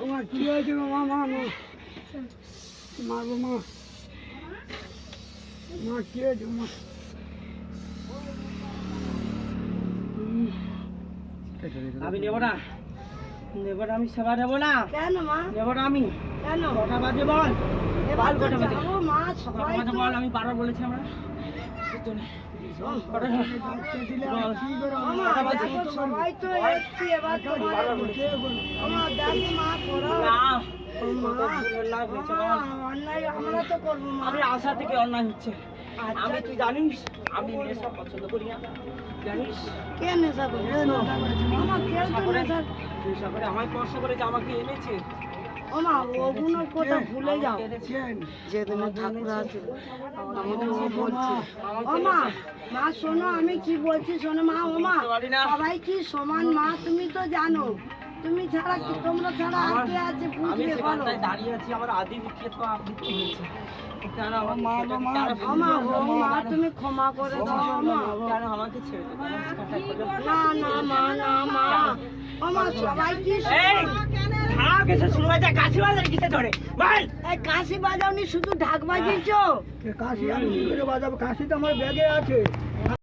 আমার কি হয়েছে মা মা মা মারবো মা মা কি হয়েছে মা আমি নেব না। নেব না আমি সেবা নেব না। কেন মা? নেব না আমি। কেন? কটা বাজে বল। এবার তো কটা বাজে? মা কটা বাজে বল আমি বারবার বলেছি আমরা। আমা, সবাই তো এসছি এবার আমার করো তো করব আশা থেকে অন্যায় হচ্ছে। আমি তুই জানিস আমি নেশা পছন্দ করি না। জানিস? কে নেশা তো নেশা করে। আমায় স্পর্শ করে যে আমাকে এনেছে। ওমা ওগুলো কোথা ভুলে যাও এনেছে। ঠাকুর আছে আমাদের ও বলছে ওমা মা শোনো আমি কি বলছি শোনো মা ওমা। সবাই কি সমান মা তুমি তো জানো তুমি ছাড়া কি তোমরা ছাড়া আর কে আছে বলো দাঁড়িয়ে আছি আমার আদি বিক্ষেপ হয়েছে তুমি ক্ষমা করে দাও আমাকে ছেড়ে? না না মা না মা কাশি বাজাওনি শুধু ঢাক বাজিয়েছো? কাশি? আমি বাজাবো? কাশি তো আমার ব্যাগে আছে।